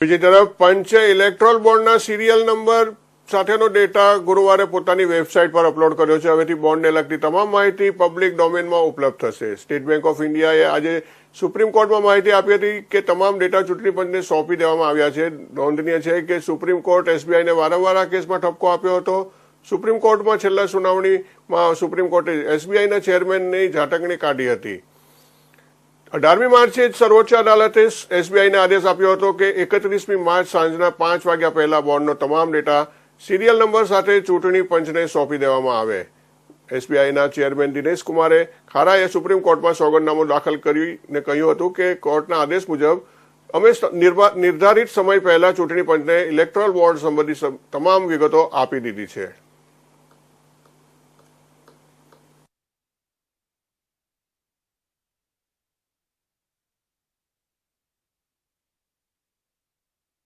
બીજી તરફ પંચે ઇલેક્ટ્રોલ બોન્ડના સિરિયલ નંબર સાથેનો ડેટા ગુરુવારે પોતાની વેબસાઇટ પર અપલોડ કર્યો છે. હવેથી બોન્ડને લગતી તમામ માહિતી પબ્લિક ડોમેનમાં ઉપલબ્ધ થશે. સ્ટેટ બેંક ઓફ ઇન્ડિયાએ આજે સુપ્રીમ કોર્ટમાં માહિતી આપી હતી કે તમામ ડેટા ચૂંટણી પંચને સોંપી દેવામાં આવ્યા છે. નોંધનીય છે કે સુપ્રીમ કોર્ટ એસબીઆઈને વારંવાર આ કેસમાં ઠપકો આપ્યો હતો. સુપ્રીમ કોર્ટમાં છેલ્લા સુનાવણીમાં સુપ્રીમ કોર્ટે એસબીઆઈના ચેરમેનની ઝાટકણી કાઢી હતી. અઢારમી માર્ચે સર્વોચ્ચ અદાલતે એસબીઆઈને આદેશ આપ્યો હતો કે એકત્રીસમી માર્ચ સાંજના પાંચ વાગ્યા પહેલા બોન્ડનો તમામ ડેટા સિરિયલ નંબર સાથે ચૂંટણી પંચને સોંપી દેવામાં આવે. એસબીઆઈના ચેરમેન દિનેશ કુમારે ખારાએ સુપ્રીમ કોર્ટમાં સોગંદનામું દાખલ કરીને કહ્યું હતું કે કોર્ટના આદેશ મુજબ અમે નિર્ધારિત સમય પહેલા ચૂંટણી પંચને ઇલેક્ટ્રોલ બોર્ડ સંબંધી તમામ વિગતો આપી દીધી છે.